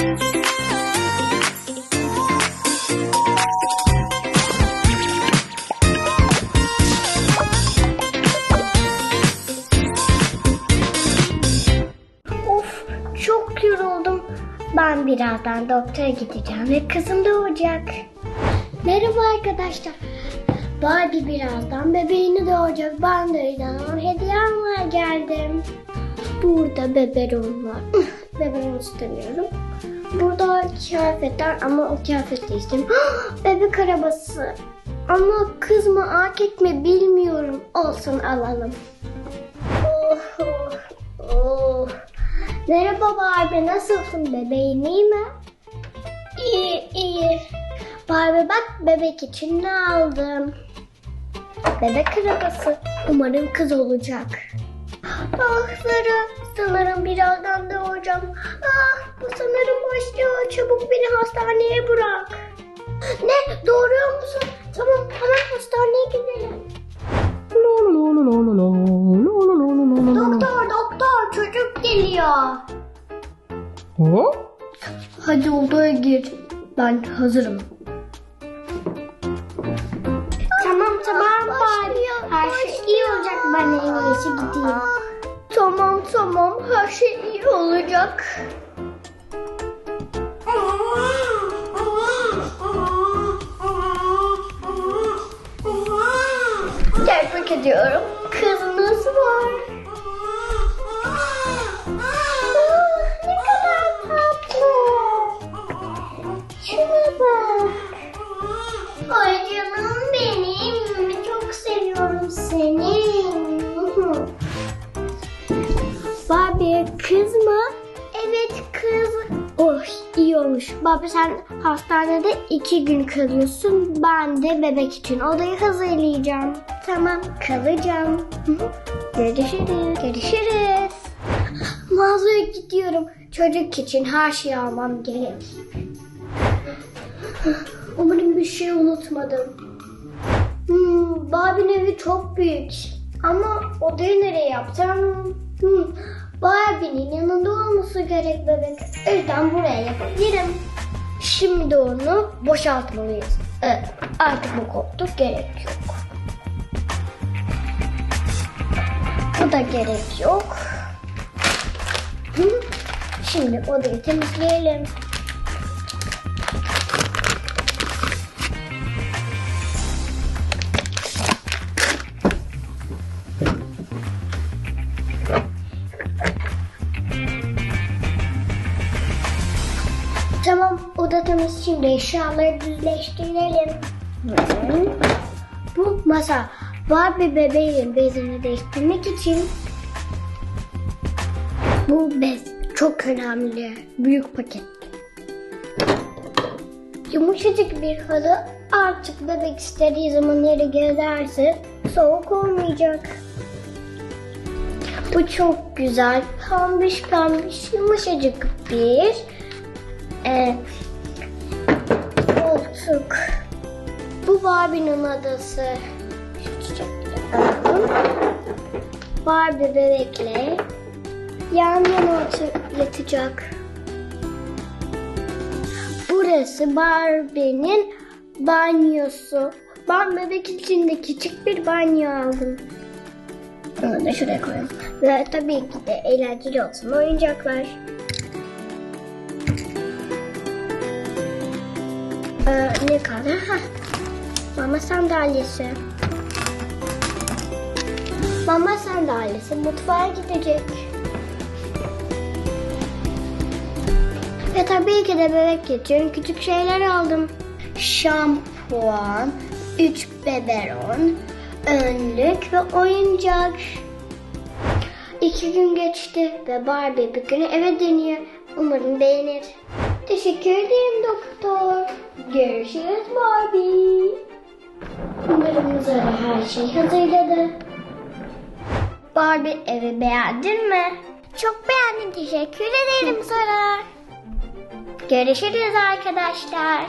Of çok yoruldum. Ben birazdan doktora gideceğim ve kızım doğacak. Merhaba arkadaşlar. Barbie birazdan bebeğini doğacak. Ben de inanamam hediyemle geldim. Burada bebeğim var. Bebeğimi istemiyorum. Burada kıyafetler ama o kıyafeti istemiyorum. Bebek arabası. Ama kız mı erkek mi bilmiyorum. Olsun alalım. Oh, oh, oh. Merhaba Barbie, nasılsın bebeğin iyi mi? İyi, iyi. Barbie bak bebek için ne aldım? Bebek arabası. Umarım kız olacak. Ah Zara, sanırım birazdan doğacağım. Ah, bu sanırım başlıyor. Çabuk beni hastaneye bırak. Ne? Doğuruyor musun? Tamam, hemen hastaneye gidelim. Doktor, doktor, çocuk geliyor. Hadi odaya gir. Ben hazırım. Tamam tamam Barbie. Her şey iyi olacak. Ben en iyisi gideyim. Tamam tamam her şey iyi olacak. Tebrik ediyorum. Kız mı? Evet kız. Oh iyi olmuş. Barbie sen hastanede iki gün kalıyorsun. Ben de bebek için odayı hazırlayacağım. Tamam kalacağım. Hı hı. Görüşürüz. Görüşürüz. Mağazaya gidiyorum. Çocuk için her şeyi almam gerek. Umarım bir şey unutmadım. Hmm, Barbie'nin evi çok büyük. Ama odayı nereye yapacağım? Hmm, Barbie'nin yanında olması gerek bebek. O yüzden buraya yapabilirim. Şimdi onu boşaltmalıyız. Evet, artık bu koltuk gerek yok. Bu da gerek yok. Şimdi odayı temizleyelim. Tamam oda temiz şimdi eşyaları düzleştirelim. Bu masa Barbie bebeğin bezini değiştirmek için bu bez çok önemli. Büyük paket. Yumuşacık bir halı artık bebek istediği zaman yere gezerse soğuk olmayacak. Bu çok güzel. Pembiş pembiş yumuşacık bir e, koltuk. Bu Barbie'nin adası. Barbie bebekle yan yana yatacak. Burası Barbie'nin banyosu. Ben bebek için küçük bir banyo aldım. Onu da şuraya koyalım. Ve tabii ki de eğlenceli olsun oyuncaklar. Ee, ne kaldı? Hah. Mama sandalyesi. Mama sandalyesi mutfağa gidecek. Ve tabii ki de bebek için küçük şeyler aldım. Şampuan, 3 beberon, önlük ve oyuncak. İki gün geçti ve Barbie bir günü eve dönüyor. Umarım beğenir. Teşekkür ederim doktor. Görüşürüz Barbie. Umarım Zara her şeyi hazırladı. Barbie evi beğendin mi? Çok beğendim. Teşekkür ederim Zara. Görüşürüz arkadaşlar.